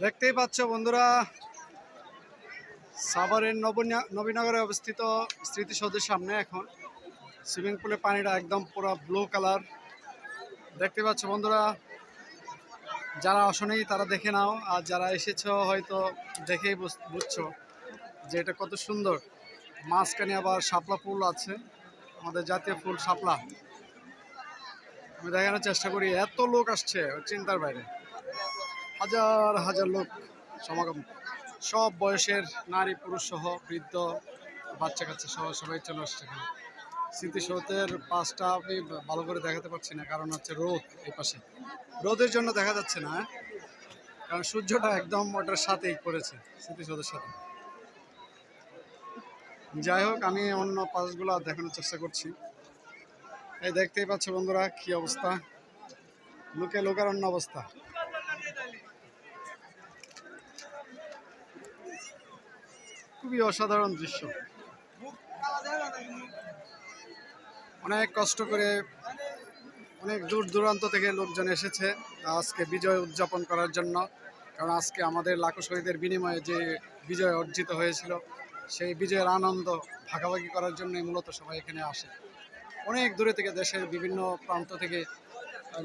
দেখতেই পাচ্ছ বন্ধুরা, সাভারের নবনী- নবীনগরে অবস্থিত স্মৃতিসৌধের সামনে এখন সুইমিং পুলের পানিটা একদম পুরো ব্লু কালার দেখতে পাচ্ছ বন্ধুরা, যারা আসনেই তারা দেখে নাও, আর যারা এসেছ হয়তো দেখেই বুঝ- বুঝছ যে এটা কত সুন্দর। মাঝখানে আবার শাপলা ফুল আছে, আমাদের জাতীয় ফুল শাপলা। আমি দেখানোর চেষ্টা করি, এত লোক আসছে, চিন্তার বাইরে। হাজার হাজার লোক সমাগম। সব বয়সের নারী, পুরুষ সহ বৃদ্ধ, বাচ্চা কাচ্চা সহ সবাই চলে আসছে এখানে। স্মৃতিসৌধের পাশটা আমি ভালো করে দেখাতে পারছি না, কারণ হচ্ছে রোদ এই পাশে। রোদের জন্য দেখা যাচ্ছে না হ্যাঁ? কারণ সূর্যটা একদম ওটার সাথেই পড়েছে, স্মৃতিসৌধের সাথে। যাই হোক, আমি অন্য পাশগুলো দেখানোর চেষ্টা করছি। এই দেখতেই পাচ্ছ বন্ধুরা কি অবস্থা। লোকে লোকারণ্য অবস্থা। খুবই অসাধারণ দৃশ্য। অনেক কষ্ট করে অনেক দূর দূরান্ত থেকে লোকজন এসেছে আজকে বিজয় উদযাপন করার জন্য। কারণ আজকে আমাদের লাখো শহীদের বিনিময়ে যে বিজয় অর্জিত হয়েছিল, সেই বিজয়ের আনন্দ ভাগাভাগি করার জন্যই মূলত সবাই এখানে আসে। অনেক দূরে থেকে দেশের বিভিন্ন প্রান্ত থেকে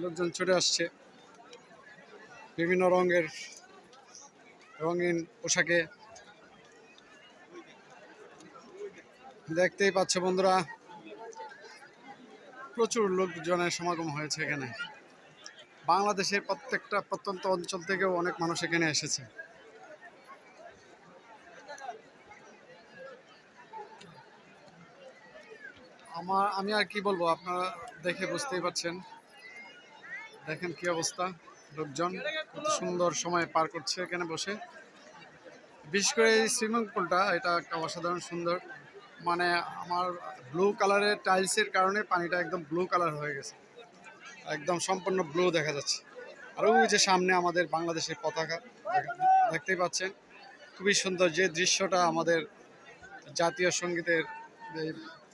লোকজন ছুটে আসছে। বিভিন্ন রঙের রঙিন পোশাকে দেখতেই পাচ্ছ বন্ধুরা, প্রচুর লোকজনের সমাগম হয়েছে এখানে। বাংলাদেশের প্রত্যেকটা প্রত্যন্ত অঞ্চল থেকেও অনেক মানুষ এখানে এসেছে। আমার, আমি আর কি বলব, আপনারা দেখে বুঝতেই পারছেন। দেখেন কি অবস্থা, লোকজন কত সুন্দর সময় পার করছে এখানে বসে। বিশেষ করে এই সুইমিং পুলটা, এটা একটা অসাধারণ সুন্দর মানে আমার ব্লু কালারের টাইলসের কারণে পানিটা একদম ব্লু কালার হয়ে গেছে। একদম সম্পূর্ণ ব্লু দেখা যাচ্ছে। আর ওই যে সামনে আমাদের বাংলাদেশের পতাকা, দেখ- দেখতেই পাচ্ছেন। খুবই সুন্দর যে দৃশ্যটা আমাদের জাতীয় সঙ্গীতের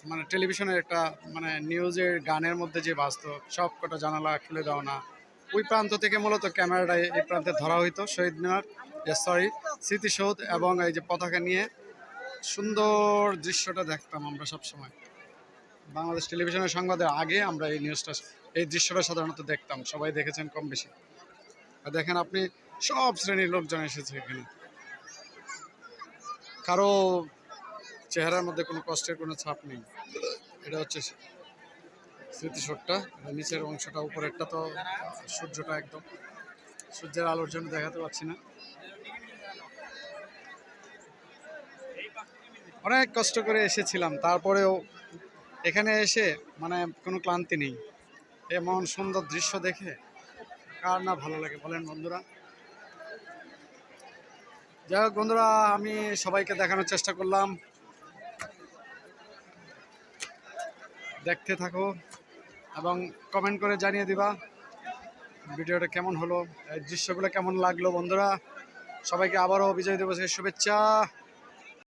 মানে টেলিভিশনের একটা মানে নিউজের গানের মধ্যে যে বাস্তব সব কটা জানালা খুলে দাও না। ওই প্রান্ত থেকে মূলত ক্যামেরাটা এই প্রান্তে ধরা হইতো, শহীদ মিনার সরি স্মৃতিসৌধ এবং এই যে পতাকা নিয়ে সুন্দর দৃশ্যটা দেখতাম আমরা সব সময় বাংলাদেশ টেলিভিশনের সংবাদের আগে আমরা এই নিউজটা এই দৃশ্যটা সাধারণত দেখতাম, সবাই দেখেছেন কম বেশি। আর দেখেন আপনি, সব শ্রেণির লোকজন এসেছে এখানে। কারও চেহারার মধ্যে কোনো কষ্টের কোনো ছাপ নেই। এটা হচ্ছে স্মৃতিশোটটা নিচের অংশটা, উপরেরটা তো সূর্যটা একদম। সূর্যের আলোর জন্য দেখাতে পাচ্ছি না। অনেক কষ্ট করে এসেছিলাম, তারপরেও এখানে এসে মানে কোনো ক্লান্তি নেই। এমন সুন্দর দৃশ্য দেখে কার না ভালো লাগে বলেন বন্ধুরা। যাই হোক বন্ধুরা, আমি সবাইকে দেখানোর চেষ্টা করলাম। দেখতে থাকো এবং কমেন্ট করে জানিয়ে দিবা ভিডিওটা কেমন হলো দৃশ্যগুলো কেমন লাগল বন্ধুরা। সবাইকে আবারও বিজয় দিবসের শুভেচ্ছা।